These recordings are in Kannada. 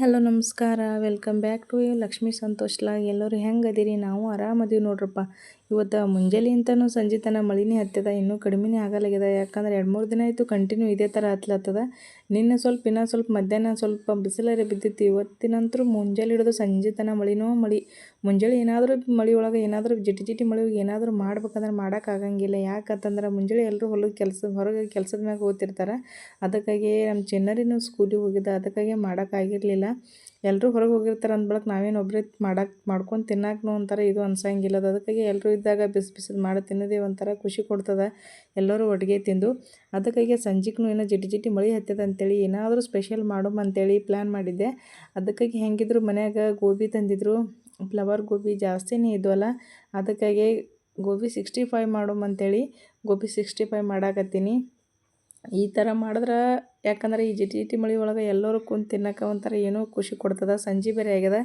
ಹಲೋ ನಮಸ್ಕಾರ. Welcome back to Lakshmi Santosh log. ಎಲ್ಲರೂ ಹೆಂಗೆ ಅದೀರಿ? ನಾವು ಆರಾಮದೀವಿ ನೋಡ್ರಪ್ಪ. ಇವತ್ತು ಮುಂಜಾನೆಯಿಂದನೂ ಸಂಜೆ ತನಕ ಮಳಿನೇ ಹತ್ತದ ಇನ್ನೂ ಕಡಿಮೆನೇ ಆಗಲಾಗ್ಯದ. ಯಾಕಂದ್ರೆ ಎರಡು ಮೂರು ದಿನ ಆಯಿತು ಕಂಟಿನ್ಯೂ ಇದೇ ಥರ ಹತ್ಲತ್ತದ ನಿನ್ನೆ ಸ್ವಲ್ಪ, ಇನ್ನೂ ಸ್ವಲ್ಪ ಮಧ್ಯಾಹ್ನ ಸ್ವಲ್ಪ ಬಿಸಿಲರೆ ಬಿದ್ದಿತ್ತು. ಇವತ್ತಿನಂತರೂ ಮುಂಜಾನೆ ಹಿಡಿದು ಸಂಜೆ ತನ ಮಳಿನೋ ಮಳಿ. ಮುಂಜಾನೆ ಏನಾದರೂ ಮಳಿ ಒಳಗೆ ಏನಾದರೂ ಜಿಟಿ ಜಿಟಿ ಮಳಿ ಏನಾದರೂ ಮಾಡ್ಬೇಕಂದ್ರೆ ಮಾಡೋಕ್ಕಾಗಂಗಿಲ್ಲ ಯಾಕಂತಂದ್ರೆ ಮುಂಜಾನೆ ಎಲ್ಲರೂ ಹೊಲದ ಕೆಲಸ, ಹೊರಗೆ ಕೆಲಸದ ಮ್ಯಾಗ ಓದ್ತಿರ್ತಾರೆ ಅದಕ್ಕಾಗಿ ನಮ್ಮ ಚಿನ್ನರಿನೂ ಸ್ಕೂಲಿಗೆ ಹೋಗಿದ್ದ. ಅದಕ್ಕಾಗಿ ಮಾಡೋಕ್ಕಾಗಿರಲಿಲ್ಲ ಎಲ್ಲರೂ ಹೊರಗೆ ಹೋಗಿರ್ತಾರೆ ಅಂದ್ಬಳಕ್ಕೆ ನಾವೇನು ಒಬ್ಬರೇ ಮಾಡಕ್ಕೆ ಮಾಡ್ಕೊಂಡು ತಿನ್ನಕ್ಕೂ ಒಂಥರ ಇದು ಅನ್ಸಂಗಿಲ್ಲ ಅದು ಅದಕ್ಕಾಗಿ ಎಲ್ಲರೂ ಇದ್ದಾಗ ಬಿಸಿ ಬಿಸಿದು ಮಾಡಿ ತಿನ್ನೋದೇ ಒಂಥರ ಖುಷಿ ಕೊಡ್ತದೆ ಎಲ್ಲರೂ ಒಟ್ಟಿಗೆ ತಿಂದು. ಅದಕ್ಕಾಗಿ ಸಂಜೆಗೂ ಏನೋ ಜಿಟಿ ಜಿಟಿ ಮಳೆ ಹತ್ತದ ಅಂತೇಳಿ ಏನಾದರೂ ಸ್ಪೆಷಲ್ ಮಾಡೋಮ ಅಂತೇಳಿ ಪ್ಲ್ಯಾನ್ ಮಾಡಿದ್ದೆ. ಅದಕ್ಕಾಗಿ ಹೆಂಗಿದ್ರು ಮನ್ಯಾಗ ಗೋಬಿ ತಂದಿದ್ರು. ಫ್ಲವರ್ ಗೋಬಿ ಜಾಸ್ತಿನೇ ಇದ್ವಲ್ಲ, ಅದಕ್ಕಾಗಿ ಗೋಬಿ ಸಿಕ್ಸ್ಟಿ ಫೈವ್ ಮಾಡೋಮ್ ಅಂತೇಳಿ ಗೋಬಿ ಸಿಕ್ಸ್ಟಿ ಫೈವ್ ಮಾಡಾಕತ್ತೀನಿ. ಈ ಥರ ಮಾಡಿದ್ರೆ ಯಾಕಂದ್ರೆ ಈ ಜಿಟಿ ಜಿಟಿ ಮಳೆ ಒಳಗೆ ಎಲ್ಲರೂ ಕುಂತು ತಿನ್ನೋಕೆ ಒಂಥರ ಏನೋ ಖುಷಿ ಕೊಡ್ತದೆ, ಸಂಜೆ ಬೇರೆ ಆಗ್ಯದ.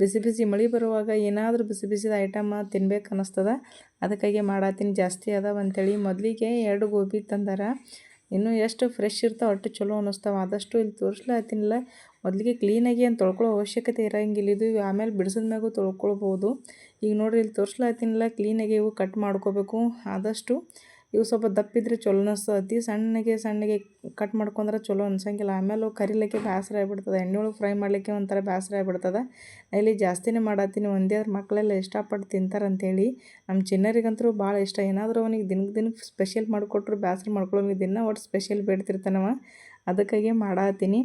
ಬಿಸಿ ಬಿಸಿ ಮಳೆ ಬರುವಾಗ ಏನಾದರೂ ಬಿಸಿ ಬಿಸಿದ ಐಟಮ್ ತಿನ್ಬೇಕು ಅನ್ನಿಸ್ತದ ಅದಕ್ಕಾಗಿ ಮಾಡತ್ತೀನಿ ಜಾಸ್ತಿ ಅದಾವ ಅಂಥೇಳಿ ಮೊದಲಿಗೆ ಎರಡು ಗೋಬಿ ತಂದಾರ. ಇನ್ನೂ ಎಷ್ಟು ಫ್ರೆಶ್ ಇರ್ತಾವೆ ಅಷ್ಟು ಚಲೋ ಅನ್ನಿಸ್ತಾವೆ ಆದಷ್ಟು ಇಲ್ಲಿ ತೋರಿಸ್ಲಾತಿನಿಲ್ಲ. ಮೊದಲಿಗೆ ಕ್ಲೀನಾಗಿ ಏನು ತೊಳ್ಕೊಳ್ಳೋ ಅವಶ್ಯಕತೆ ಇರೋಂಗಿಲ್ಲ. ಇದು ಆಮೇಲೆ ಬಿಡಿಸಿದ ಮ್ಯಾಗೂ ತೊಳ್ಕೊಳ್ಬೋದು. ಈಗ ನೋಡಿರಿ ಇಲ್ಲಿ ತೋರಿಸ್ಲತ್ತೀನಿಲ್ಲ ಕ್ಲೀನಾಗಿ ಇವು ಕಟ್ ಮಾಡ್ಕೋಬೇಕು. ಆದಷ್ಟು ಇವು ಸ್ವಲ್ಪ ದಪ್ಪಿದ್ರೆ ಚಲೋ ಅನಿಸ್ತತಿ ಸಣ್ಣಗೆ ಸಣ್ಣಗೆ ಕಟ್ ಮಾಡ್ಕೊಂಡ್ರೆ ಚಲೋ ಅನ್ಸಂಗಿಲ್ಲ. ಆಮೇಲೆ ಕರಿಲಿಕ್ಕೆ ಬೇಸರ ಆಗಿಬಿಡ್ತದೆ. ಎಣ್ಣೆ ಒಳಗೆ ಫ್ರೈ ಮಾಡಲಿಕ್ಕೆ ಒಂಥರ ಬೇಸರ ಆಗಿಬಿಡ್ತದೆ. ಇಲ್ಲಿ ಜಾಸ್ತಿನೇ ಮಾಡತ್ತೀನಿ. ಒಂದೇ ಮಕ್ಕಳೆಲ್ಲ ಇಷ್ಟಪಟ್ಟು ತಿಂತಾರಂತೇಳಿ ನಮ್ಮ ಚಿನ್ನರಿಗಂತೂ ಭಾಳ ಇಷ್ಟ. ಏನಾದರೂ ಅವನಿಗೆ ದಿನಕ್ಕೆ ದಿನಕ್ಕೆ ಸ್ಪೆಷಲ್ ಮಾಡಿಕೊಟ್ರು ಬೇಸರ ಮಾಡ್ಕೊಳ್ಳೋ ದಿನ ಒಟ್ಟು ಸ್ಪೆಷಲ್ ಬೇಡ್ತಿರ್ತಾನವ. ಅದಕ್ಕಾಗಿ ಮಾಡತ್ತೀನಿ.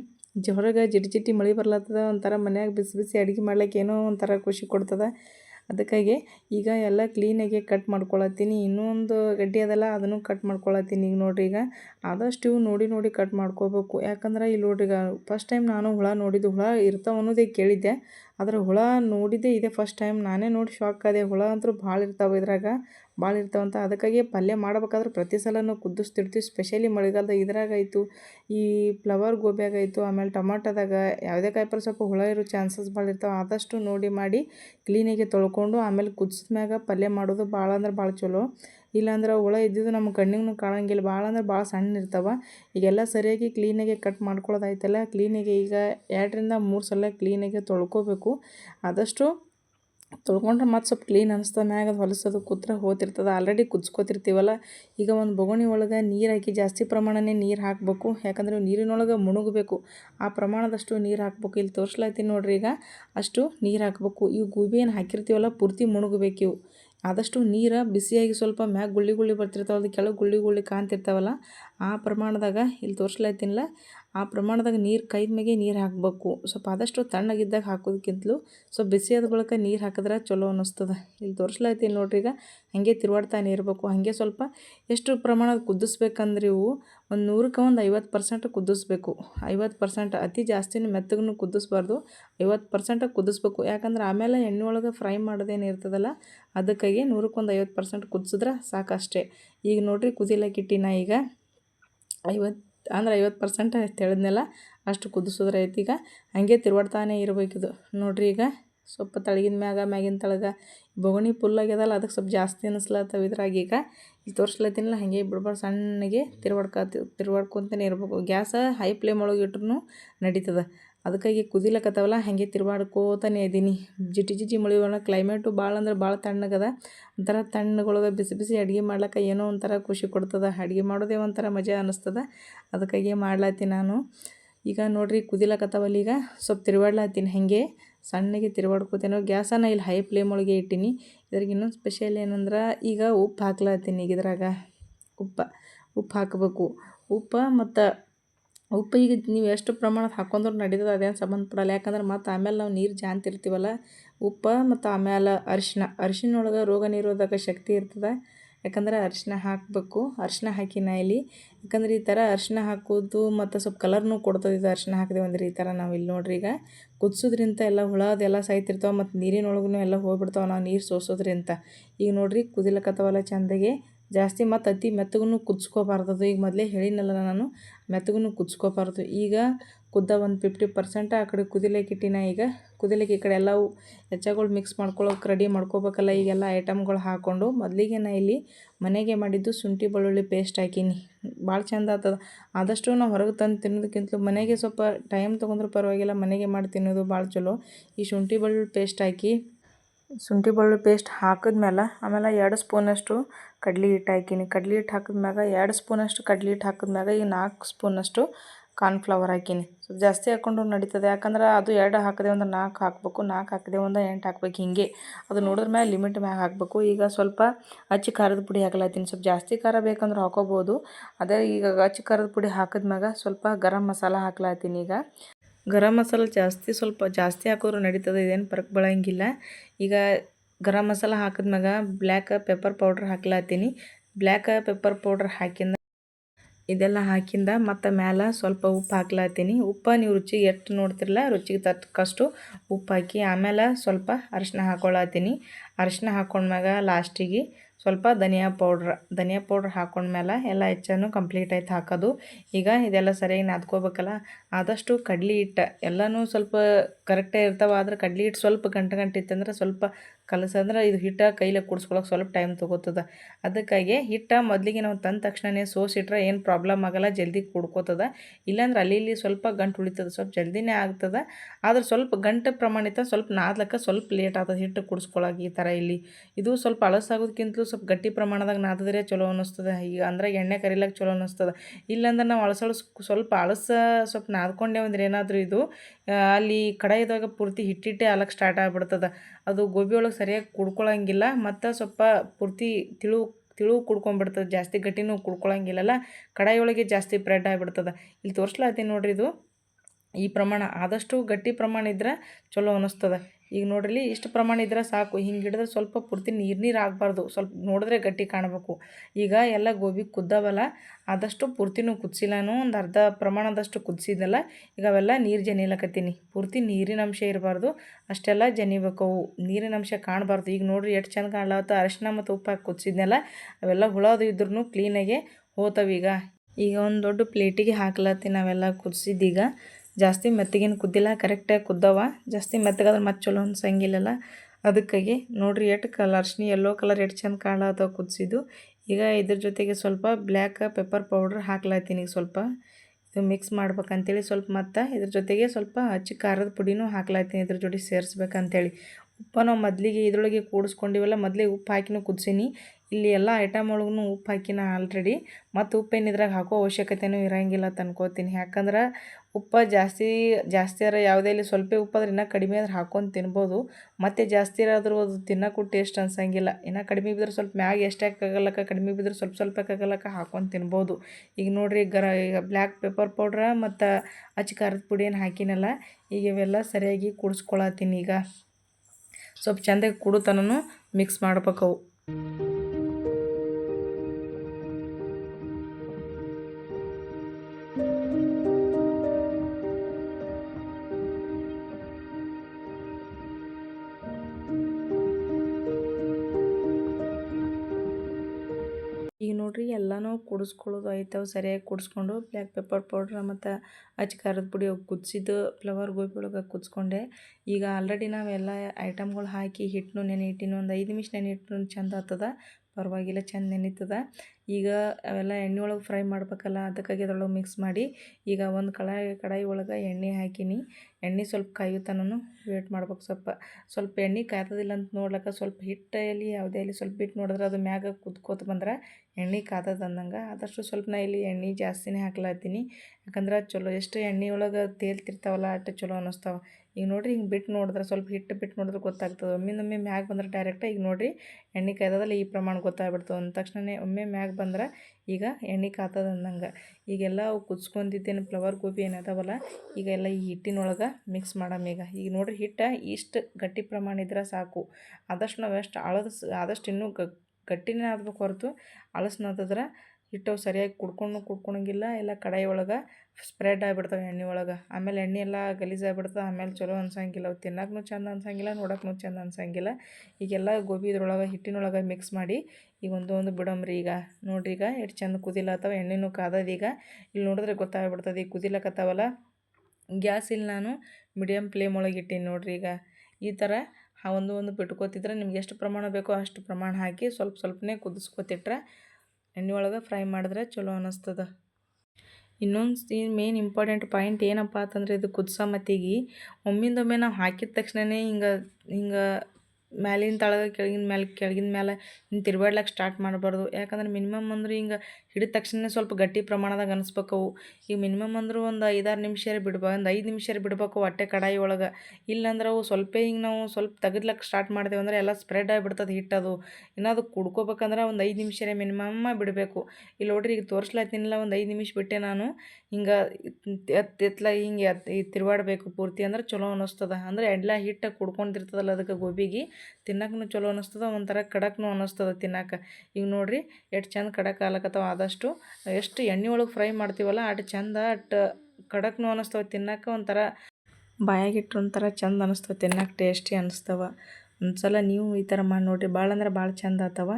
ಹೊರಗೆ ಜಿಟಿ ಜಿಟಿ ಮಳೆ ಬರ್ಲತ್ತದ ಒಂಥರ ಮನ್ಯಾಗ ಬಿಸಿ ಬಿಸಿ ಅಡುಗೆ ಮಾಡ್ಲಿಕ್ಕೆ ಏನೋ ಒಂಥರ ಖುಷಿ ಕೊಡ್ತದೆ. ಅದಕ್ಕಾಗಿ ಈಗ ಎಲ್ಲ ಕ್ಲೀನಾಗಿ ಕಟ್ ಮಾಡ್ಕೊಳತ್ತೀನಿ. ಇನ್ನೊಂದು ಗಡ್ಡೆ ಅದಲ್ಲ, ಅದನ್ನು ಕಟ್ ಮಾಡ್ಕೊಳತ್ತೀನಿ ಈಗ ನೋಡಿರಿ ಈಗ. ಆದಷ್ಟು ಇವು ನೋಡಿ ನೋಡಿ ಕಟ್ ಮಾಡ್ಕೋಬೇಕು. ಯಾಕಂದ್ರೆ ಇಲ್ಲಿ ನೋಡ್ರಿ ಈಗ ಫಸ್ಟ್ ಟೈಮ್ ನಾನು ಹುಳ ನೋಡಿದ್ದು, ಹುಳ ಇರ್ತಾವೆ ಅನ್ನೋದೇ ಕೇಳಿದ್ದೆ. ಆದರೆ ಹುಳ ನೋಡಿದ್ದೆ ಇದೆ ಫಸ್ಟ್ ಟೈಮ್ ನಾನೇ ನೋಡಿ ಶಾಕ್ ಅದೇ ಹುಳ ಅಂತೂ ಭಾಳ ಇರ್ತಾವೆ ಇದ್ರಾಗ. ಭಾಳ ಇರ್ತಾವಂತ. ಅದಕ್ಕಾಗಿ ಪಲ್ಯ ಮಾಡ್ಬೇಕಾದ್ರೆ ಪ್ರತಿ ಸಲನೂ ಕುದಿಸ್ತಿರ್ತೀವಿ ಸ್ಪೆಷಲಿ ಮಳೆಗಾಲದ ಇದ್ರಾಗಾಯಿತು ಈ ಫ್ಲವರ್ ಗೋಬಿಯಾಗಾಯಿತು ಆಮೇಲೆ ಟೊಮಾಟೋದಾಗ ಯಾವುದೇ ಕಾಯಿಪಲ್ಲೆ ಸ್ವಲ್ಪ ಹುಳ ಇರೋ ಚಾನ್ಸಸ್ ಭಾಳ ಇರ್ತಾವೆ. ಆದಷ್ಟು ನೋಡಿ ಮಾಡಿ ಕ್ಲೀನಾಗಿ ತೊಳ್ಕೊಂಡು ಆಮೇಲೆ ಕುದಿಸಿದ್ಮ್ಯಾಗ ಪಲ್ಯ ಮಾಡೋದು ಭಾಳ ಅಂದ್ರೆ ಭಾಳ ಚಲೋ. ಇಲ್ಲಾಂದ್ರೆ ಹುಳ ಇದ್ದಿದ್ದು ನಮ್ಮ ಕಣ್ಣಿಗೂ ಕಾಣಂಗಿಲ್ಲ. ಭಾಳ ಅಂದ್ರೆ ಭಾಳ ಸಣ್ಣ ಇರ್ತಾವೆ. ಈಗೆಲ್ಲ ಸರಿಯಾಗಿ ಕ್ಲೀನಾಗಿ ಕಟ್ ಮಾಡ್ಕೊಳ್ಳೋದಾಯ್ತಲ್ಲ ಕ್ಲೀನಾಗಿ ಈಗ ಎರಡರಿಂದ ಮೂರು ಸಲ ಕ್ಲೀನಾಗಿ ತೊಳ್ಕೊಬೇಕು. ಆದಷ್ಟು ತೊಳ್ಕೊಂಡ್ರೆ ಮತ್ತು ಸ್ವಲ್ಪ ಕ್ಲೀನ್ ಅನಿಸ್ತದೆ, ಮ್ಯಾಗ ಅದು ಹೊಲಸೋದು, ಕೂತ್ರೆ ಹೋತಿರ್ತದೆ. ಆಲ್ರೆಡಿ ಕುದಿಸ್ಕೊತಿರ್ತೀವಲ್ಲ, ಈಗ ಒಂದು ಬೊಗಣಿ ಒಳಗೆ ನೀರು ಹಾಕಿ ಜಾಸ್ತಿ ಪ್ರಮಾಣನೇ ನೀರು ಹಾಕಬೇಕು. ಯಾಕಂದರೆ ನೀರಿನೊಳಗೆ ಮುಣುಗಬೇಕು. ಆ ಪ್ರಮಾಣದಷ್ಟು ನೀರು ಹಾಕ್ಬೇಕು. ಇಲ್ಲಿ ತೋರಿಸ್ಲತ್ತೀನಿ ನೋಡ್ರಿ ಈಗ, ಅಷ್ಟು ನೀರು ಹಾಕ್ಬೇಕು. ಇವು ಗೂಬಿ ಏನು ಹಾಕಿರ್ತೀವಲ್ಲ, ಪೂರ್ತಿ ಮುಣುಗಬೇಕು ಇವು. ಆದಷ್ಟು ನೀರು ಬಿಸಿಯಾಗಿ ಸ್ವಲ್ಪ ಮ್ಯಾಗ ಗುಳ್ಳಿ ಗುಳ್ಳಿ ಬರ್ತಿರ್ತಾವೆ ಅದು ಕೆಳಗೆ ಗುಳ್ಳಿ ಗುಳ್ಳಿ ಕಾಣ್ತಿರ್ತಾವಲ್ಲ, ಆ ಪ್ರಮಾಣದಾಗ ಇಲ್ಲಿ ತೋರಿಸ್ಲತ್ತೀನಿಲ್ಲ ಆ ಪ್ರಮಾಣದಾಗ ನೀರು ಕೈದ ಮ್ಯಾಗೆ ನೀರು ಹಾಕಬೇಕು. ಸ್ವಲ್ಪ ಆದಷ್ಟು ತಣ್ಣಗಿದ್ದಾಗ ಹಾಕೋದಕ್ಕಿಂತಲೂ ಸ್ವಲ್ಪ ಬಿಸಿಯಾದ ಬಳಿಕ ನೀರು ಹಾಕಿದ್ರೆ ಚಲೋ ಅನ್ನಿಸ್ತದೆ. ಇಲ್ಲಿ ತೋರಿಸ್ಲತ್ತೀನಿ ನೋಡ್ರಿ ಈಗ. ಹಾಗೆ ತಿರುವಾಡ್ತಾನೆ ಇರಬೇಕು. ಹಾಗೆ ಸ್ವಲ್ಪ ಎಷ್ಟು ಪ್ರಮಾಣದ ಕುದಿಸ್ಬೇಕಂದ್ರೆ ಇವು ಒಂದು ನೂರಕ್ಕೆ ಒಂದು ಐವತ್ತು ಪರ್ಸೆಂಟ್ ಕುದಿಸ್ಬೇಕು. ಐವತ್ತು ಪರ್ಸೆಂಟ್ ಅತಿ ಜಾಸ್ತಿನೂ ಮೆತ್ತಗೂ ಕುದಿಸ್ಬಾರ್ದು. ಐವತ್ತು ಪರ್ಸೆಂಟ್ ಕುದಿಸ್ಬೇಕು. ಯಾಕಂದ್ರೆ ಆಮೇಲೆ ಎಣ್ಣೆ ಒಳಗೆ ಫ್ರೈ ಮಾಡೋದೇನು ಇರ್ತದಲ್ಲ, ಅದಕ್ಕಾಗಿ ನೂರಕ್ಕೊಂದು ಐವತ್ತು ಪರ್ಸೆಂಟ್ ಕುದಿಸಿದ್ರೆ ಸಾಕಷ್ಟೇ. ಈಗ ನೋಡ್ರಿ ಕುದಿಲಕ್ಕಿಟ್ಟಿನ ಈಗ ಐವತ್ತು ಅಂದ್ರೆ ಐವತ್ತು ಪರ್ಸೆಂಟ್ ತಿಳಿದ್ನೆಲ್ಲ, ಅಷ್ಟು ಕುದಿಸಿದ್ರೆ ಐತಿ ಈಗ. ಹಾಗೆ ತಿರುವಾಡ್ತಾನೆ ಇದು. ನೋಡ್ರಿ ಈಗ, ಸ್ವಲ್ಪ ತಳಗಿನ ಮ್ಯಾಗ, ಮ್ಯಾಗಿನ ತಳಗ ಬೊಗಣಿ ಫುಲ್ ಆಗ್ಯದಲ್ಲ ಅದಕ್ಕೆ ಸ್ವಲ್ಪ ಜಾಸ್ತಿ ಅನಿಸ್ಲತ್ತವ ಇದ್ರಾಗ ಈಗ. ಈಗ ತೋರಿಸ್ಲತ್ತಿನಲ್ಲ, ಹಾಗೆ ಬಿಡ್ಬಾರ್ದು ಸಣ್ಣಗೆ ತಿರುವಾಡ್ಕ, ತಿರುವಾಡ್ಕೊತನೇ ಇರಬೇಕು. ಗ್ಯಾಸ ಹೈ ಫ್ಲೇಮ್ ಒಳಗೆ ಇಟ್ರೂ ನಡೀತದೆ. ಅದಕ್ಕಾಗಿ ಕುದಿಲಕತ್ತವಲ್ಲ, ಹಾಗೆ ತಿರುಗಾಡ್ಕೋತಾನೆ ಇದ್ದೀನಿ ಜಿಟಿ ಜಿಟಿ ಮಳೆ ಒಳಗೆ ಕ್ಲೈಮೇಟು ಭಾಳ ಅಂದ್ರೆ ಭಾಳ ತಣ್ಣಗದ. ಒಂಥರ ತಣ್ಣಗೊಳಗೆ ಬಿಸಿ ಬಿಸಿ ಅಡುಗೆ ಮಾಡ್ಲಿಕ್ಕೆ ಏನೋ ಒಂಥರ ಖುಷಿ ಕೊಡ್ತದೆ. ಅಡುಗೆ ಮಾಡೋದೇ ಒಂಥರ ಮಜಾ ಅನ್ನಿಸ್ತದೆ ಅದಕ್ಕಾಗಿ ಮಾಡ್ಲತ್ತೀನಿ ನಾನು. ಈಗ ನೋಡ್ರಿ ಕುದಿಲಕತ್ತವಲ್ಲ ಈಗ, ಸ್ವಲ್ಪ ತಿರುವಾಡ್ಲಾತೀನಿ ಹಾಗೆ ಸಣ್ಣಗೆ ತಿರುವಾಡ್ಕೋತೇನೋ ಗ್ಯಾಸನ್ನು ಇಲ್ಲಿ ಹೈ ಫ್ಲೇಮ್ ಒಳಗೆ ಇಟ್ಟೀನಿ. ಇದ್ರಾಗ ಇನ್ನೊಂದು ಸ್ಪೆಷಲ್ ಏನಂದ್ರೆ, ಈಗ ಉಪ್ಪು ಹಾಕ್ಲತ್ತೀನಿ ಈಗ ಇದ್ರಾಗ. ಉಪ್ಪು ಉಪ್ಪು ಹಾಕಬೇಕು. ಉಪ್ಪು ಮತ್ತು ಉಪ್ಪು ಈಗ ನೀವು ಎಷ್ಟು ಪ್ರಮಾಣದ ಹಾಕೊಂಡ್ರೆ ನಡೀತದೆ ಅದೇನು ಸಂಬಂಧಪಡಲ್ಲ ಯಾಕಂದ್ರೆ ಮತ್ತು ಆಮೇಲೆ ನಾವು ನೀರು ಜಾನ್ತಿರ್ತೀವಲ್ಲ ಉಪ್ಪು ಮತ್ತು ಆಮೇಲೆ ಅರಿಶಿನ ಅರಿಶಿನೊಳಗೆ ರೋಗ ನಿರೋಧಕ ಶಕ್ತಿ ಇರ್ತದೆ. ಯಾಕಂದ್ರೆ ಅರಿಶಿನ ಹಾಕಬೇಕು ಅರಿಶಿನ ಹಾಕಿನ ಇಲ್ಲಿ ಯಾಕಂದ್ರೆ ಈ ಥರ ಅರಿಶಿನ ಹಾಕೋದು ಮತ್ತು ಸ್ವಲ್ಪ ಕಲರ್ನು ಕೊಡ್ತದೆ ಇದು ಅರಿಶಿನ ಹಾಕಿದೆ ಅಂದ್ರೆ ಈ ಥರ ನಾವು ಇಲ್ಲಿ ನೋಡ್ರಿ ಈಗ. ಕುದಿಸೋದ್ರಿಂದ ಎಲ್ಲ ಹುಳ ಅದೆಲ್ಲ ಸಾಯ್ತಿರ್ತಾವೆ, ಮತ್ತು ನೀರಿನೊಳಗೂ ಎಲ್ಲ ಹೋಗ್ಬಿಡ್ತಾವೆ ನಾವು ನೀರು ಸೋಸೋದ್ರಿಂದ. ಈಗ ನೋಡ್ರಿ ಕುದಿಲಕತ್ತವಲ್ಲ ಚೆಂದಾಗೆ ಜಾಸ್ತಿ ಮತ್ತು ಅತಿ ಮೆತ್ತಗೂ ಕುದಿಸ್ಕೋಬಾರ್ದು ಈಗ ಮೊದಲೇ ಹೇಳಿನಲ್ಲ ನಾನು ಮೆತ್ತಗೂ ಕುದಿಸ್ಕೋಬಾರ್ದು. ಈಗ ಕುದ್ದ ಒಂದು ಫಿಫ್ಟಿ ಪರ್ಸೆಂಟ್ ಆ ಕಡೆ ಕುದಿಲಿಕ್ಕೆ ಇಟ್ಟಿನ ಈಗ. ಕುದಿಲಿಕ್ಕೆ ಈ ಕಡೆ ಎಲ್ಲವು ಹೆಚ್ಚಾಗಳು ಮಿಕ್ಸ್ ಮಾಡ್ಕೊಳ್ಳೋಕೆ ರೆಡಿ ಮಾಡ್ಕೋಬೇಕಲ್ಲ ಈಗೆಲ್ಲ ಐಟಮ್ಗಳು ಹಾಕ್ಕೊಂಡು ಮೊದಲಿಗೆ ನಾ ಇಲ್ಲಿ ಮನೆಗೆ ಮಾಡಿದ್ದು ಶುಂಠಿ ಬೆಳ್ಳುಳ್ಳಿ ಪೇಸ್ಟ್ ಹಾಕೀನಿ. ಭಾಳ ಚೆಂದ ಆಗ್ತದ ಆದಷ್ಟು ನಾವು ಹೊರಗೆ ತಂದು ತಿನ್ನೋದಕ್ಕಿಂತಲೂ ಮನೆಗೆ ಸ್ವಲ್ಪ ಟೈಮ್ ತೊಗೊಂಡ್ರೆ ಪರವಾಗಿಲ್ಲ, ಮನೆಗೆ ಮಾಡಿ ತಿನ್ನೋದು ಭಾಳ ಚಲೋ. ಈ ಶುಂಠಿ ಬೆಳ್ಳುಳ್ಳಿ ಪೇಸ್ಟ್ ಹಾಕಿ, ಶುಂಠಿ ಬೆಳ್ಳುಳ್ಳಿ ಪೇಸ್ಟ್ ಹಾಕಿದ್ಮೇಲೆ ಆಮೇಲೆ ಎರಡು ಸ್ಪೂನಷ್ಟು ಕಡ್ಲೆ ಹಿಟ್ಟು ಹಾಕೀನಿ. ಕಡ್ಲೆ ಹಿಟ್ಟು ಹಾಕಿದ್ಮ್ಯಾಗ ಎರಡು ಸ್ಪೂನಷ್ಟು ಕಡ್ಲೆ ಹಿಟ್ಟು ಹಾಕಿದ್ಮ್ಯಾಗ ಈ ನಾಲ್ಕು ಸ್ಪೂನಷ್ಟು ಕಾರ್ನ್ಫ್ಲವರ್ ಹಾಕೀನಿ. ಸ್ವಲ್ಪ ಜಾಸ್ತಿ ಹಾಕೊಂಡು ನಡೀತದೆ. ಯಾಕಂದ್ರೆ ಅದು ಎರಡು ಹಾಕಿದೆ ಒಂದು ನಾಲ್ಕು ಹಾಕಬೇಕು. ನಾಲ್ಕು ಹಾಕಿದೆ ಒಂದು ಎಂಟು ಹಾಕ್ಬೇಕು ಹಿಂಗೆ. ಅದು ನೋಡಿದ್ರ ಮ್ಯಾಲೆ ಲಿಮಿಟ್ ಮ್ಯಾಗ ಹಾಕಬೇಕು. ಈಗ ಸ್ವಲ್ಪ ಅಚ್ಚ ಖಾರದ ಪುಡಿ ಹಾಕ್ಲತ್ತೀನಿ. ಸ್ವಲ್ಪ ಜಾಸ್ತಿ ಖಾರ ಬೇಕಂದ್ರೆ ಹಾಕೋಬೋದು. ಅದೇ ಈಗ ಅಚ್ಚ ಖಾರದ ಪುಡಿ ಹಾಕಿದ್ಮ್ಯಾಗ ಸ್ವಲ್ಪ ಗರಂ ಮಸಾಲ ಹಾಕ್ಲತ್ತೀನಿ ಈಗ. ಗರಂ ಮಸಾಲ ಜಾಸ್ತಿ ಸ್ವಲ್ಪ ಜಾಸ್ತಿ ಹಾಕಿದ್ರು ನಡೀತದೆ. ಇದೇನು ಪರಕ್ ಬಳಂಗಿಲ್ಲ. ಈಗ ಗರಂ ಮಸಾಲ ಹಾಕಿದ್ಮ್ಯಾಗ ಬ್ಲ್ಯಾಕ್ ಪೆಪ್ಪರ್ ಪೌಡ್ರ್ ಹಾಕ್ಲತ್ತೀನಿ. ಬ್ಲ್ಯಾಕ್ ಪೆಪ್ಪರ್ ಪೌಡ್ರ್ ಹಾಕಿಂದ ಇದೆಲ್ಲ ಹಾಕಿಂದ ಮತ್ತು ಮ್ಯಾಲೆ ಸ್ವಲ್ಪ ಉಪ್ಪು ಹಾಕ್ಲತ್ತೀನಿ. ಉಪ್ಪು ನೀವು ರುಚಿಗೆ ಎಷ್ಟು ನೋಡ್ತಿರಲ್ಲ ರುಚಿಗೆ ತಕ್ಕಷ್ಟು ಉಪ್ಪು ಹಾಕಿ ಆಮೇಲೆ ಸ್ವಲ್ಪ ಅರಿಶಿನ ಹಾಕ್ಕೊಳತ್ತೀನಿ ಅರಿಶಿನ ಹಾಕ್ಕೊಂಡ್ಮ್ಯಾಗ ಲಾಸ್ಟಿಗೆ ಸ್ವಲ್ಪ ಧನಿಯಾ ಪೌಡ್ರ್ ಧನಿಯಾ ಪೌಡ್ರ್ ಹಾಕ್ಕೊಂಡ್ಮೇಲೆ ಎಲ್ಲ ಹೆಚ್ಚನ್ನು ಕಂಪ್ಲೀಟ್ ಆಯ್ತು ಹಾಕೋದು. ಈಗ ಇದೆಲ್ಲ ಸರಿಯಾಗಿ ನಾದ್ಕೋಬೇಕಲ್ಲ, ಆದಷ್ಟು ಕಡ್ಲಿ ಹಿಟ್ಟು ಎಲ್ಲನೂ ಸ್ವಲ್ಪ ಕರೆಕ್ಟೇ ಇರ್ತಾವೆ, ಆದ್ರೆ ಕಡ್ಲಿ ಹಿಟ್ಟು ಸ್ವಲ್ಪ ಗಂಟು ಗಂಟೆ ಇತ್ತಂದ್ರೆ ಸ್ವಲ್ಪ ಕಲಸಂದ್ರೆ ಇದು ಹಿಟ್ಟು ಕೈಲೇ ಕುಡಿಸ್ಕೊಳಕ್ಕೆ ಸ್ವಲ್ಪ ಟೈಮ್ ತೊಗೋತದ. ಅದಕ್ಕಾಗಿ ಹಿಟ್ಟು ಮೊದಲಿಗೆ ನಾವು ತಂದ ತಕ್ಷಣನೇ ಸೋಸಿಟ್ರೆ ಏನು ಪ್ರಾಬ್ಲಮ್ ಆಗಲ್ಲ, ಜಲ್ದಿ ಕುಡ್ಕೋತದ. ಇಲ್ಲಾಂದ್ರೆ ಅಲ್ಲಿ ಇಲ್ಲಿ ಸ್ವಲ್ಪ ಗಂಟು ಉಳಿತದೆ, ಸ್ವಲ್ಪ ಜಲ್ದಿನೇ ಆಗ್ತದೆ. ಆದ್ರೆ ಸ್ವಲ್ಪ ಗಂಟು ಪ್ರಮಾಣಿತ, ಸ್ವಲ್ಪ ನಾದ್ಲಕ್ಕೆ ಸ್ವಲ್ಪ ಲೇಟ್ ಆಗ್ತದೆ ಹಿಟ್ಟು ಕುಡಿಸ್ಕೊಳಕ್ಕೆ ಈ ಥರ ಇಲ್ಲಿ. ಇದು ಸ್ವಲ್ಪ ಅಳಸಾಗೋದಕ್ಕಿಂತಲೂ ಸ್ವಲ್ಪ ಗಟ್ಟಿ ಪ್ರಮಾಣದಾಗ ನಾದಿದ್ರೆ ಚಲೋ ಅನ್ನಿಸ್ತದೆ. ಈಗ ಅಂದ್ರೆ ಎಣ್ಣೆ ಕರಿಲಕ್ಕೆ ಚಲೋ ಅನ್ನಿಸ್ತದೆ. ಇಲ್ಲಾಂದ್ರೆ ನಾವು ಅಳಸಳ್ಸ್ ಸ್ವಲ್ಪ ಅಳಸ ಸ್ವಲ್ಪ ನಾದ್ಕೊಂಡೆ ಅಂದ್ರೆ ಏನಾದರೂ ಇದು ಅಲ್ಲಿ ಕಡಾಯಿದಾಗ ಪೂರ್ತಿ ಹಿಟ್ಟಿಟ್ಟೆ ಆಲಕ್ಕೆ ಸ್ಟಾರ್ಟ್ ಆಗಿಬಿಡ್ತದೆ. ಅದು ಗೋಬಿ ಒಳಗೆ ಸರಿಯಾಗಿ ಕುಡ್ಕೊಳಂಗಿಲ್ಲ, ಮತ್ತು ಸ್ವಲ್ಪ ಪೂರ್ತಿ ತಿಳು ತಿಳು ಕುಡ್ಕೊಂಬಿಡ್ತದೆ ಜಾಸ್ತಿ ಗಟ್ಟಿನೂ ಕುಡ್ಕೊಳಂಗಿಲ್ಲಲ್ಲ ಕಡಾಯಿ ಜಾಸ್ತಿ ಬ್ರೆಡ್ ಆಗಿಬಿಡ್ತದೆ. ಇಲ್ಲಿ ತೋರಿಸ್ಲಾತೀನಿ ನೋಡ್ರಿ ಇದು. ಈ ಪ್ರಮಾಣ, ಆದಷ್ಟು ಗಟ್ಟಿ ಪ್ರಮಾಣ ಇದ್ರೆ ಚಲೋ ಅನ್ನಿಸ್ತದೆ ಈಗ ನೋಡ್ರಿ, ಇಷ್ಟು ಪ್ರಮಾಣ ಇದ್ರೆ ಸಾಕು. ಹಿಂಗೆ ಹಿಡಿದ್ರೆ ಸ್ವಲ್ಪ ಪೂರ್ತಿ ನೀರು ನೀರು ಆಗಬಾರ್ದು. ಸ್ವಲ್ಪ ನೋಡಿದ್ರೆ ಗಟ್ಟಿ ಕಾಣಬೇಕು. ಈಗ ಎಲ್ಲ ಗೋಬಿ ಕುದ್ದವಲ್ಲ, ಆದಷ್ಟು ಪೂರ್ತಿನೂ ಕುದಿಸಿಲ್ಲನು ಒಂದು ಅರ್ಧ ಪ್ರಮಾಣದಷ್ಟು ಕುದಿಸಿದಲ್ಲ, ಈಗ ಅವೆಲ್ಲ ನೀರು ಜನಿಲಕತ್ತೀನಿ. ಪೂರ್ತಿ ನೀರಿನ ಅಂಶ ಇರಬಾರ್ದು, ಅಷ್ಟೆಲ್ಲ ಜನಿಬೇಕು ಅವು. ನೀರಿನ ಅಂಶ ಕಾಣಬಾರ್ದು. ಈಗ ನೋಡ್ರಿ, ಎಷ್ಟು ಚೆಂದ ಕಾಣ್ಲತ್ತ ಅರಿಶಿನ ಮತ್ತು ಉಪ್ಪು ಹಾಕಿ ಕುದಿಸಿದ್ನಲ್ಲ, ಅವೆಲ್ಲ ಹುಳದು ಇದ್ರೂ ಕ್ಲೀನಾಗೆ ಹೋತವೀಗ ಈಗ. ಒಂದು ದೊಡ್ಡ ಪ್ಲೇಟಿಗೆ ಹಾಕ್ಲತ್ತೀನಿ ನಾವೆಲ್ಲ ಕುದಿಸಿದ್ದೀಗ ಜಾಸ್ತಿ ಮೆತ್ತಗೇನು ಕುದ್ದಿಲ್ಲ ಕರೆಕ್ಟಾಗಿ ಕುದ್ದವ. ಜಾಸ್ತಿ ಮೆತ್ತಗಾದ್ರೆ ಮತ್ತೆ ಚಲೋ ಅನ್ಸಂಗಿಲ್ಲಲ್ಲ ಅದಕ್ಕಾಗಿ ನೋಡಿರಿ ಎಷ್ಟು ಕಲರ್ ಅರ್ಶಿನಿ ಯೆಲ್ಲೋ ಕಲರ್ ಎಷ್ಟು ಚಂದ ಕಾಣತ್ತವ ಕುದಿಸಿದ್ದು. ಈಗ ಇದ್ರ ಜೊತೆಗೆ ಸ್ವಲ್ಪ ಬ್ಲ್ಯಾಕ್ ಪೆಪ್ಪರ್ ಪೌಡ್ರ್ ಹಾಕ್ಲತ್ತೀನಿ ಸ್ವಲ್ಪ. ಇದು ಮಿಕ್ಸ್ ಮಾಡ್ಬೇಕಂತೇಳಿ ಸ್ವಲ್ಪ ಮತ್ತು ಇದ್ರ ಜೊತೆಗೆ ಸ್ವಲ್ಪ ಹಚ್ಚಿ ಖಾರದ ಪುಡಿನೂ ಹಾಕ್ಲತ್ತೀನಿ ಇದ್ರ ಜೊತೆ ಸೇರಿಸ್ಬೇಕಂತೇಳಿ. ಉಪ್ಪ ನಾವು ಮೊದಲಿಗೆ ಇದ್ರೊಳಗೆ ಕೂಡಿಸ್ಕೊಂಡಿವಲ್ಲ, ಮೊದಲಿಗೆ ಉಪ್ಪು ಹಾಕಿನೂ ಕುದಿಸೀನಿ. ಇಲ್ಲಿ ಎಲ್ಲ ಐಟಮ್ ಒಳಗೂ ಉಪ್ಪು ಹಾಕಿನ ಆಲ್ರೆಡಿ ಮತ್ತು ಉಪ್ಪೇನು ಇದ್ರಾಗ ಹಾಕೋ ಅವಶ್ಯಕತೆಯೂ ಇರೋಂಗಿಲ್ಲ ತನ್ಕೋತೀನಿ ಯಾಕಂದ್ರೆ ಉಪ್ಪು ಜಾಸ್ತಿ ಜಾಸ್ತಿ ಆದ್ರೆ ಯಾವುದೇ ಇಲ್ಲಿ ಸ್ವಲ್ಪ ಉಪ್ಪಾದ್ರೆ ಇನ್ನೂ ಕಡಿಮೆ ಆದ್ರೆ ಹಾಕೊಂಡು ತಿನ್ಬೋದು. ಮತ್ತು ಜಾಸ್ತಿ ಇರೋದ್ರೂ ಅದು ತಿನ್ನೋಕ್ಕೂ ಟೇಸ್ಟ್ ಅನ್ಸಂಗಿಲ್ಲ. ಇನ್ನೂ ಕಡಿಮೆ ಬಿದ್ದರೆ ಸ್ವಲ್ಪ ಮ್ಯಾಗ ಎಷ್ಟು ಹಾಕಾಗಲ್ಲಕ್ಕ ಕಡಿಮೆ ಬಿದ್ದರೆ ಸ್ವಲ್ಪ ಸ್ವಲ್ಪ ಹಾಕಾಗಲ್ಲಕ್ಕ ಹಾಕೊಂಡು ತಿನ್ಬೋದು. ಈಗ ನೋಡಿರಿ ಗರ, ಈಗ ಬ್ಲ್ಯಾಕ್ ಪೇಪರ್ ಪೌಡ್ರ ಮತ್ತು ಅಚ್ಚ ಖಾರದ ಪುಡಿ ಏನು ಹಾಕಿನಲ್ಲ, ಈಗ ಇವೆಲ್ಲ ಸರಿಯಾಗಿ ಕುಡಿಸ್ಕೊಳತ್ತೀನಿ ಈಗ. ಸ್ವಲ್ಪ ಚೆಂದಾಗಿ ಕುಡುತನೂ ಮಿಕ್ಸ್ ಮಾಡ್ಬೇಕವು ನೋಡಿರಿ, ಎಲ್ಲನೂ ಕುಡಿಸ್ಕೊಳ್ಳೋದು ಆಯ್ತವ ಸರಿಯಾಗಿ ಕುಡಿಸ್ಕೊಂಡು, ಬ್ಲ್ಯಾಕ್ ಪೆಪ್ಪರ್ ಪೌಡ್ರ್ ಮತ್ತು ಅಚ್ಚ ಖಾರದ ಪುಡಿ ಕುದಿಸಿದ್ದು ಫ್ಲವರ್ ಗೋಬಿ ಒಳಗೆ ಕುದಿಸ್ಕೊಂಡೆ. ಈಗ ಆಲ್ರೆಡಿ ನಾವೆಲ್ಲ ಐಟಮ್ಗಳು ಹಾಕಿ ಹಿಟ್ಟನ್ನು ನೆನೆ ಇಟ್ಟಿನ ಒಂದು ಐದು ನಿಮಿಷ ನೆನೆ ಇಟ್ಟು ಚಂದ ಆಗ್ತದ ಪರವಾಗಿಲ್ಲ, ಚೆಂದ ನೆನೀತದ. ಈಗ ಅವೆಲ್ಲ ಎಣ್ಣೆ ಒಳಗೆ ಫ್ರೈ ಮಾಡ್ಬೇಕಲ್ಲ, ಅದಕ್ಕಾಗಿ ಅದ್ರೊಳಗೆ ಮಿಕ್ಸ್ ಮಾಡಿ ಈಗ ಒಂದು ಕಡಾಯಿ ಕಡಾಯಿ ಒಳಗೆ ಎಣ್ಣೆ ಹಾಕೀನಿ. ಎಣ್ಣೆ ಸ್ವಲ್ಪ ಕಾಯುತನೂ ವೇಟ್ ಮಾಡ್ಬೇಕು ಸ್ವಲ್ಪ. ಸ್ವಲ್ಪ ಎಣ್ಣೆ ಕಾಯ್ತದಿಲ್ಲ ಅಂತ ನೋಡ್ಲಿಕ್ಕೆ ಸ್ವಲ್ಪ ಹಿಟ್ಟಲ್ಲಿ ಯಾವುದೇ ಅಲ್ಲಿ ಸ್ವಲ್ಪ ಬಿಟ್ಟು ನೋಡಿದ್ರೆ ಅದು ಮ್ಯಾಗ ಕುದ್ಕೋತ ಬಂದ್ರೆ ಎಣ್ಣೆ ಕಾತದ ಅಂದಂಗೆ. ಆದಷ್ಟು ಸ್ವಲ್ಪ ನಾ ಇಲ್ಲಿ ಎಣ್ಣೆ ಜಾಸ್ತಿನೇ ಹಾಕ್ಲತ್ತೀನಿ ಯಾಕಂದ್ರೆ ಚಲೋ, ಎಷ್ಟು ಎಣ್ಣೆ ಒಳಗೆ ತೇಲ್ತಿರ್ತಾವಲ್ಲ ಅಷ್ಟು ಚಲೋ ಅನ್ನಿಸ್ತಾವೆ ಈಗ ನೋಡಿರಿ ಹಿಂಗೆ ಬಿಟ್ಟು ನೋಡಿದ್ರೆ ಸ್ವಲ್ಪ ಹಿಟ್ಟು ಬಿಟ್ಟು ನೋಡಿದ್ರೆ ಗೊತ್ತಾಗ್ತದೆ. ಒಮ್ಮೆ ಮ್ಯಾಗ ಬಂದ್ರೆ ಡೈರೆಕ್ಟ್ ಈಗ ನೋಡಿರಿ ಎಣ್ಣೆ ಕಾಯ್ದದಲ್ಲ ಈ ಪ್ರಮಾಣ ಗೊತ್ತಾಗ್ಬಿಡ್ತದೆ. ಅಂದ ತಕ್ಷಣ ಒಮ್ಮೆ ಮ್ಯಾಗ ಬಂದ್ರೆ ಈಗ ಎಣ್ಣೆ ಕಾತದ ಅಂದಂಗೆ. ಈಗೆಲ್ಲ ಅವು ಕುದಿಸ್ಕೊಂಡಿದ್ದೇನು ಫ್ಲವರ್ ಗೋಬಿ ಏನದಾವಲ್ಲ ಈಗ ಎಲ್ಲ ಈ ಹಿಟ್ಟಿನೊಳಗೆ ಮಿಕ್ಸ್ ಮಾಡಮ್ಮ ಈಗ. ಈಗ ನೋಡಿರಿ ಹಿಟ್ಟು ಇಷ್ಟು ಗಟ್ಟಿ ಪ್ರಮಾಣ ಇದ್ರೆ ಸಾಕು. ಆದಷ್ಟು ನಾವು ಎಷ್ಟು ಅಳದ ಆದಷ್ಟು ಇನ್ನೂ ಗಟ್ಟಿನೇ ಆದ್ಬೇಕು ಹೊರತು ಅಳಸ್ನತ್ತಂದ್ರೆ ಹಿಟ್ಟು ಸರಿಯಾಗಿ ಕುಡ್ಕೊಂಡು ಕುಡ್ಕೊಳಂಗಿಲ್ಲ ಎಲ್ಲ ಕಡಾಯಿ ಒಳಗೆ ಸ್ಪ್ರೆಡ್ ಆಗಿಬಿಡ್ತಾವೆ ಎಣ್ಣೆ ಒಳಗೆ. ಆಮೇಲೆ ಎಣ್ಣೆ ಎಲ್ಲ ಗಲೀಜಾಗ್ಬಿಡ್ತದೆ ಆಮೇಲೆ ಚಲೋ ಅನ್ಸಂಗಿಲ್ಲ. ಅವು ತಿನ್ನಕ್ಕೂ ಚಂದ ಅನ್ಸಂಗಿಲ್ಲ ನೋಡೋಕ್ಕೂ ಚಂದ ಅನ್ಸಂಗಿಲ್ಲ. ಈಗೆಲ್ಲ ಗೋಬಿ ಇದ್ರೊಳಗೆ, ಹಿಟ್ಟಿನೊಳಗೆ ಮಿಕ್ಸ್ ಮಾಡಿ ಈಗ ಒಂದೊಂದು ಬಿಡಮ್ರಿ ಈಗ. ನೋಡ್ರಿ ಈಗ, ಎಷ್ಟು ಚಂದ ಕುದಿಲತ್ತವ ಎಣ್ಣೆನೂ ಕಾದದ ಈಗ. ಇಲ್ಲಿ ನೋಡಿದ್ರೆ ಗೊತ್ತಾಗ್ಬಿಡ್ತದೆ ಈಗ ಕುದಿಲಕತ್ತಾವಲ್ಲ. ಗ್ಯಾಸ್ ಇಲ್ಲಿ ನಾನು ಮೀಡಿಯಮ್ ಫ್ಲೇಮ್ ಒಳಗೆ ಇಟ್ಟೀನಿ ನೋಡ್ರಿ ಈಗ. ಈ ಥರ ಆ ಒಂದು ಒಂದು ಬಿಟ್ಕೋತಿದ್ರೆ ನಿಮ್ಗೆ ಎಷ್ಟು ಪ್ರಮಾಣ ಬೇಕೋ ಅಷ್ಟು ಪ್ರಮಾಣ ಹಾಕಿ ಸ್ವಲ್ಪ ಸ್ವಲ್ಪನೇ ಕುದಿಸ್ಕೊತಿಟ್ರೆ ಎಣ್ಣೆ ಒಳಗೆ ಫ್ರೈ ಮಾಡಿದ್ರೆ ಚಲೋ ಅನ್ನಿಸ್ತದ ಇನ್ನೊಂದು ಮೇನ್ ಇಂಪಾರ್ಟೆಂಟ್ ಪಾಯಿಂಟ್ ಏನಪ್ಪ ಅಂತಂದ್ರೆ ಇದು ಕುದ್ಸೋ ಮತ್ತಿಗೆ ಒಮ್ಮಿಂದೊಮ್ಮೆ ನಾವು ಹಾಕಿದ ತಕ್ಷಣವೇ ಹಿಂಗೆ ಹಿಂಗೆ ಮ್ಯಾಲಿನ ತಳಗ ಕೆಳಗಿನ ಮ್ಯಾಲೆ ಕೆಳಗಿನ ಮ್ಯಾಲೆ ಹಿಂಗೆ ತಿರ್ಗಾಡ್ಲಿಕ್ಕೆ ಸ್ಟಾರ್ಟ್ ಮಾಡಬಾರ್ದು. ಯಾಕಂದ್ರೆ ಮಿನಿಮಮ್ ಅಂದ್ರೆ ಹಿಂಗೆ ಹಿಡಿದ ತಕ್ಷಣ ಸ್ವಲ್ಪ ಗಟ್ಟಿ ಪ್ರಮಾಣದಾಗ ಅನಿಸ್ಬೇಕು ಅವು ಈಗ ಮಿನಿಮಮ್ ಅಂದ್ರೆ ಒಂದು ಐದಾರು ನಿಮಿಷ ಬಿಡ್ಬೇಕು ಒಂದು ಐದು ನಿಮಿಷ ಬಿಡ್ಬೇಕು ಹೊಟ್ಟೆ ಕಡಾಯಿ ಒಳಗೆ. ಇಲ್ಲಾಂದ್ರೆ ಅವು ಸ್ವಲ್ಪ ಹಿಂಗೆ ನಾವು ಸ್ವಲ್ಪ ತೆಗದ್ಲಕ್ಕೆ ಸ್ಟಾರ್ಟ್ ಮಾಡ್ತೇವೆ ಅಂದರೆ ಎಲ್ಲ ಸ್ಪ್ರೆಡ್ ಆಗಿಬಿಡ್ತದೆ ಹಿಟ್ಟದು ಇನ್ನು ಅದು ಕುಡ್ಕೋಬೇಕಂದ್ರೆ ಒಂದು ಐದು ನಿಮಿಷ ಮಿನಿಮಮ್ ಬಿಡಬೇಕು. ಇಲ್ಲಿ ನೋಡ್ರಿ ಈಗ ತೋರಿಸ್ಲತ್ತೀನಿಲ್ಲ ಒಂದು ಐದು ನಿಮಿಷ ಬಿಟ್ಟೆ ನಾನು, ಹಿಂಗೆ ಎತ್ ಎತ್ತಲ ಹಿಂಗೆ ಎತ್ ತಿರುವಾಡಬೇಕು ಪೂರ್ತಿ ಅಂದ್ರೆ ಚಲೋ ಅನ್ನಿಸ್ತದ ಅಂದ್ರೆ ಎಲ್ಲ ಹಿಟ್ಟು ಕುಡ್ಕೊಂಡಿರ್ತದಲ್ಲ ಅದಕ್ಕೆ ಗೋಬಿಗೆ. ತಿನ್ನಕ್ಕೂ ಚಲೋ ಅನ್ನಿಸ್ತದ, ಒಂಥರ ಕಡಕ್ನೂ ಅನ್ನಿಸ್ತದ ತಿನ್ನಕ್ಕೆ ಈಗ ನೋಡಿರಿ, ಎಷ್ಟು ಚಂದ ಕಡಕ್ ಆಲಕತ್ತವ, ಆದಷ್ಟು ಎಷ್ಟು ಎಣ್ಣೆ ಒಳಗೆ ಫ್ರೈ ಮಾಡ್ತೀವಲ್ಲ ಅಷ್ಟು ಚಂದ ಅಷ್ಟು ಕಡಕ್ನೂ ಅನ್ನಿಸ್ತವ ತಿನ್ನಕ್ಕೆ ಒಂಥರ ಬಾಯಾಗಿಟ್ರು ಒಂಥರ ಚಂದ ಅನ್ನಿಸ್ತವ ತಿನ್ನಕ್ಕೆ ಟೇಸ್ಟಿ ಅನ್ನಿಸ್ತವ. ಒಂದು ಸಲ ನೀವು ಈ ಥರ ಮಾಡಿ ನೋಡಿರಿ. ಭಾಳ ಅಂದ್ರೆ ಭಾಳ ಚಂದ ಆತವ.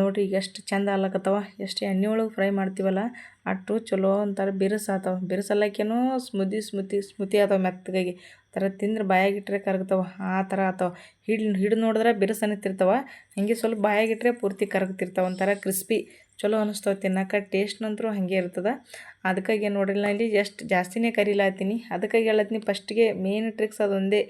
ನೋಡಿರಿ, ಈಗ ಎಷ್ಟು ಚಂದ ಆಗ್ಲಕತ್ತವ ಎಷ್ಟು ಎಣ್ಣೆ ಒಳಗೆ ಫ್ರೈ ಮಾಡ್ತೀವಲ್ಲ, ಅಷ್ಟು ಚಲೋ ಒಂಥರ ಬಿರುಸು ಆತವ. ಬಿರುಸಲ್ಲಕ್ಕೇನೋ ಸ್ಮುದಿ, ಸ್ಮುತಿ, ಸ್ಮೂತಿ ಆತವ ಮೆತ್ತಗಾಗಿ. ಥರ ತಿಂದ್ರೆ ಬಾಯಾಗಿಟ್ಟರೆ ಕರಗ್ತಾವ. ಆ ಥರ ಆತವ. ಹಿಡ್, ಹಿಡಿದು ನೋಡಿದ್ರೆ ಬಿರುಸು ಅನ್ನತ್ತಿರ್ತಾವ ಹಾಗೆ ಸ್ವಲ್ಪ ಬಾಯಾಗಿಟ್ಟರೆ ಪೂರ್ತಿ ಕರಗ್ತಿರ್ತಾವ. ಒಂಥರ ಕ್ರಿಸ್ಪಿ ಚಲೋ ಅನ್ನಿಸ್ತವೆ ತಿನ್ನಕ್ಕೆ ಟೇಸ್ಟ್ನಂತರೂ ಹಾಗೆ ಇರ್ತದೆ. ಅದಕ್ಕಾಗಿ ನೋಡಿಲ್ಲ ಇಲ್ಲಿ ಎಷ್ಟು ಜಾಸ್ತಿನೇ ಕರಿಲಾತೀನಿ. ಅದಕ್ಕಾಗಿ ಹೇಳತ್ತೀನಿ ಫಸ್ಟ್ಗೆ ಮೇನ್ ಟ್ರಿಕ್ಸ್ ಅದೊಂದೇ.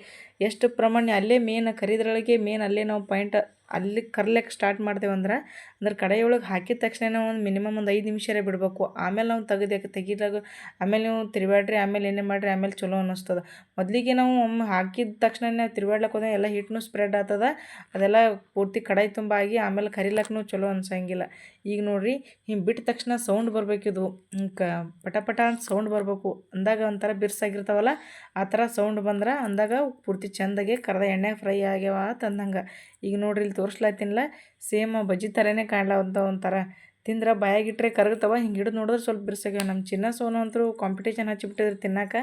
ಎಷ್ಟು ಪ್ರಮಾಣ ಅಲ್ಲೇ ಮೇನ್ ಕರಿದ್ರೊಳಗೆ ಮೇನ್ ಅಲ್ಲೇ ನಾವು ಪಾಯಿಂಟ್ ಅಲ್ಲಿ ಕರ್ಲಿಕ್ಕೆ ಸ್ಟಾರ್ಟ್ ಮಾಡ್ತೇವೆ ಅಂದ್ರೆ ಅಂದ್ರೆ ಕಡೆಯೊಳಗೆ ಹಾಕಿದ ತಕ್ಷಣ ಒಂದು ಮಿನಿಮಮ್ ಒಂದು ಐದು ನಿಮಿಷರೇ ಬಿಡಬೇಕು. ಆಮೇಲೆ ನಾವು ತೆಗೆದು ತೆಗಿದಾಗ ಆಮೇಲೆ ನೀವು ತಿರುಗಾಡ್ರಿ ಆಮೇಲೆ ಏನೇ ಮಾಡಿರಿ, ಆಮೇಲೆ ಚಲೋ ಅನ್ನಿಸ್ತದೆ. ಮೊದಲಿಗೆ ನಾವು ಒಮ್ಮೆ ಹಾಕಿದ ತಕ್ಷಣ ನಾವು ತಿರುಗಾಡ್ಲಕ್ಕೆ ಹೋದಾಗ ಎಲ್ಲ ಹಿಟ್ಟನು ಸ್ಪ್ರೆಡ್ ಆಗ್ತದ ಅದೆಲ್ಲ ಪೂರ್ತಿ ಕಡಾಯಿ ತುಂಬ ಆಗಿ ಆಮೇಲೆ ಕರಿಲಕ್ಕೂ ಚಲೋ ಅನ್ಸಂಗಿಲ್ಲ. ಈಗ ನೋಡಿರಿ, ಹಿಂಗೆ ಬಿಟ್ಟ ತಕ್ಷಣ ಸೌಂಡ್ ಬರಬೇಕಿದು ಕ ಪಟ ಪಟ ಅಂತ ಸೌಂಡ್ ಬರಬೇಕು. ಅಂದಾಗ ಒಂಥರ ಬಿರ್ಸಾಗಿರ್ತಾವಲ್ಲ ಆ ಥರ ಸೌಂಡ್ ಬಂದ್ರೆ ಅಂದಾಗ ಪೂರ್ತಿ ಚೆಂದಾಗೆ ಕರ್ದ ಎಣ್ಣೆ ಫ್ರೈ ಆಗ್ಯಾವ ತಂದಂಗೆ ಈಗ ನೋಡ್ರಿ ಇಲ್ಲಿ ತೋರಿಸ್ಲಾತೀನಿಲ್ಲ ಸೇಮ್ ಬಜ್ಜಿ ಥರನೇ ಕಾಣ್ಲಾವಂತ ಒಂಥರ. ತಿಂದ್ರೆ ಬಾಯಾಗಿಟ್ರೆ ಕರಗ್ತವ, ಹಿಂಗೆ ಹಿಡಿದು ನೋಡಿದ್ರೆ ಸ್ವಲ್ಪ ಬಿರ್ಸಾಗ್ಯಾವ. ನಮ್ಮ ಚಿನ್ನ ಸೋನು ಅಂತೂ ಕಾಂಪಿಟೇಷನ್ ಹಚ್ಚಿಬಿಟ್ಟಿದ್ರು ತಿನ್ನಕ್ಕೆ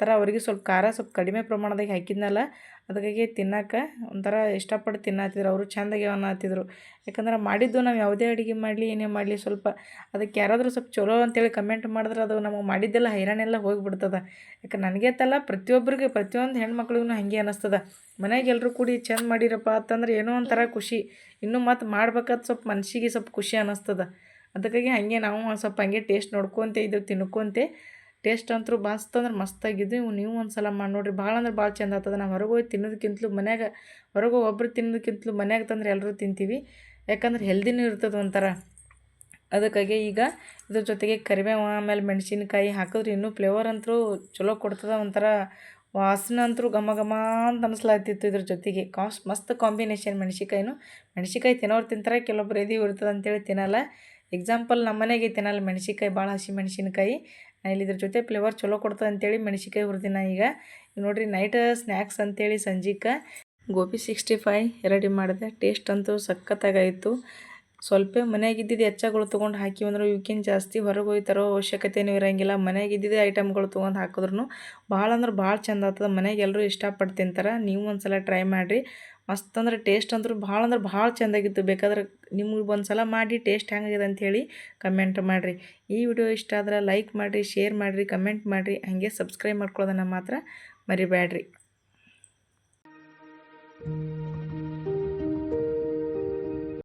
ಒಂಥರ ಅವರಿಗೆ ಸ್ವಲ್ಪ ಖಾರ ಸ್ವಲ್ಪ ಕಡಿಮೆ ಪ್ರಮಾಣದಾಗ ಹಾಕಿದ್ನಲ್ಲ, ಅದಕ್ಕಾಗಿ ತಿನ್ನಕ್ಕೆ ಒಂಥರ ಇಷ್ಟಪಟ್ಟು ತಿನ್ನತ್ತಿದ್ರು ಅವರು ಚೆಂದಾಗಿ ಅನ್ನತ್ತಿದ್ರು ಯಾಕಂದ್ರೆ ಮಾಡಿದ್ದು ನಾವು ಯಾವುದೇ ಅಡುಗೆ ಮಾಡಲಿ, ಏನೇ ಮಾಡಲಿ ಸ್ವಲ್ಪ ಅದಕ್ಕೆ ಯಾರಾದರೂ ಸ್ವಲ್ಪ ಚಲೋ ಅಂತೇಳಿ ಕಮೆಂಟ್ ಮಾಡಿದ್ರೆ ಅದು ನಮಗೆ ಮಾಡಿದ್ದೆಲ್ಲ ಹೈರಾಣೆಲ್ಲ ಹೋಗಿಬಿಡ್ತದೆ. ಯಾಕೆ ನನಗೆ ತಲ್ಲ ಪ್ರತಿಯೊಬ್ಬರಿಗೆ ಪ್ರತಿಯೊಂದು ಹೆಣ್ಮಕ್ಳಿಗೂ ಹಾಗೆ ಅನ್ನಿಸ್ತದ ಮನೆಗೆ ಎಲ್ಲರೂ ಕೂಡಿ ಚೆಂದ ಮಾಡಿರಪ್ಪ ಅಂತಂದ್ರೆ ಏನೋ ಒಂಥರ ಖುಷಿ. ಇನ್ನೂ ಮತ್ತು ಮಾಡ್ಬೇಕಾದ ಸ್ವಲ್ಪ ಮನಸ್ಸಿಗೆ ಸ್ವಲ್ಪ ಖುಷಿ ಅನ್ನಿಸ್ತದ ಅದಕ್ಕಾಗಿ ಹಾಗೆ ನಾವು ಸ್ವಲ್ಪ ಹಂಗೆ ಟೇಸ್ಟ್ ನೋಡ್ಕೊತೆ ಇದ್ರು ತಿನ್ಕೊಂತೆ. ಟೇಸ್ಟ್ ಅಂತೂ ಮಸ್ತ್ ಅಂದ್ರೆ ಮಸ್ತಾಗಿದ್ದು ನೀವು ಒಂದು ಸಲ ಮಾಡಿ ನೋಡಿರಿ, ಭಾಳ ಅಂದ್ರೆ ಭಾಳ ಚಂದ ಆಗ್ತದೆ. ನಾವು ಹೊರಗೆ ತಿನ್ನೋದಕ್ಕಿಂತಲೂ ಮನ್ಯಾಗ, ಹೊರಗೆ ಒಬ್ಬರು ತಿನ್ನೋದಕ್ಕಿಂತಲೂ ಮನ್ಯಾಗ ತಂದ್ರೆ ಎಲ್ಲರೂ ತಿಂತೀವಿ. ಯಾಕಂದ್ರೆ ಹೆಲ್ದಿನೂ ಇರ್ತದೆ ಒಂಥರ. ಅದಕ್ಕಾಗಿ ಈಗ ಇದ್ರ ಜೊತೆಗೆ ಕರಿಬೇವು ಆಮೇಲೆ ಮೆಣಸಿನ್ಕಾಯಿ ಹಾಕಿದ್ರೆ ಇನ್ನೂ ಫ್ಲೇವರ್ ಅಂತೂ ಚಲೋ ಕೊಡ್ತದೆ ಒಂಥರ. ವಾಸನೆ ಅಂತೂ ಘಮ ಘಮ ಅಂತ ಅನಿಸ್ಲಾತಿತ್ತು ಇದ್ರ ಜೊತೆಗೆ. ಕಾಸ್ಟ್ ಮಸ್ತ್ ಕಾಂಬಿನೇಷನ್ ಮೆಣಸಿಕಾಯಿನೂ ಮೆಣಸಿಕಾಯಿ ತಿನ್ನೋರು ತಿಂತಾರೆ, ಕೆಲವೊಬ್ರು ಎದಿ ಇರ್ತದೆ ಅಂತೇಳಿ ತಿನ್ನಲ್ಲ. ಎಕ್ಸಾಂಪಲ್ ನಮ್ಮ ಮನೆಗೆ ತಿನ್ನಲ್ಲ ಮೆಣಸಿಕಾಯಿ ಭಾಳ ಹಸಿ ಮೆಣಸಿನ್ಕಾಯಿ. ಇಲ್ಲಿ ಇದ್ರ ಜೊತೆ ಫ್ಲೇವರ್ ಚಲೋ ಕೊಡ್ತದೆ ಅಂತೇಳಿ ಮೆಣಸಿಕಾಯಿ ಹುರಿದಿನ ಈಗ. ನೋಡಿರಿ ನೈಟ್ ಸ್ನ್ಯಾಕ್ಸ್ ಅಂತೇಳಿ ಸಂಜಿಕ ಗೋಬಿ ಸಿಕ್ಸ್ಟಿ ಫೈ ರೆಡಿ ಮಾಡಿದೆ. ಟೇಸ್ಟ್ ಅಂತೂ ಸಖತ್ತಾಗಾಯಿತು. ಸ್ವಲ್ಪ ಮನೆಯಾಗಿದ್ದಿದ್ದು ಹೆಚ್ಚಾಗಳು ತೊಗೊಂಡು ಹಾಕಿ ಅಂದ್ರೆ ಇವಕ್ಕಿಂತ ಜಾಸ್ತಿ ಹೊರಗೆ ಹೋಗಿ ತರೋ ಅವಶ್ಯಕತೆಯೂ ಇರೋಂಗಿಲ್ಲ ಮನೆಯಾಗಿದ್ದಿದ್ದೇ ಐಟಮ್ಗಳು ತೊಗೊಂಡು ಹಾಕಿದ್ರು ಭಾಳ ಅಂದ್ರೆ ಭಾಳ ಚಂದ ಆಗ್ತದೆ. ಮನೆಗೆ ಎಲ್ಲರೂ ಇಷ್ಟಪಟ್ಟು ತಿಂತಾರೆ. ನೀವು ಒಂದು ಸಲ ಟ್ರೈ ಮಾಡಿರಿ. ಮಸ್ತ್ ಅಂದ್ರೆ ಟೇಸ್ಟ್ ಅಂದ್ರೆ ಭಾಳ ಅಂದ್ರೆ ಭಾಳ ಚೆಂದಾಗಿತ್ತು. ಬೇಕಾದ್ರೆ ನಿಮ್ಗೆ ಒಂದು ಸಲ ಮಾಡಿ ಟೇಸ್ಟ್ ಹೆಂಗಾಗಿದೆ ಅಂಥೇಳಿ ಕಮೆಂಟ್ ಮಾಡಿರಿ. ಈ ವಿಡಿಯೋ ಇಷ್ಟ ಆದ್ರೆ ಲೈಕ್ ಮಾಡಿರಿ ಶೇರ್ ಮಾಡಿರಿ ಕಮೆಂಟ್ ಮಾಡಿರಿ. ಹಾಗೆ ಸಬ್ಸ್ಕ್ರೈಬ್ ಮಾಡ್ಕೊಳ್ಳೋದನ್ನು ಮಾತ್ರ ಮರಿಬೇಡ್ರಿ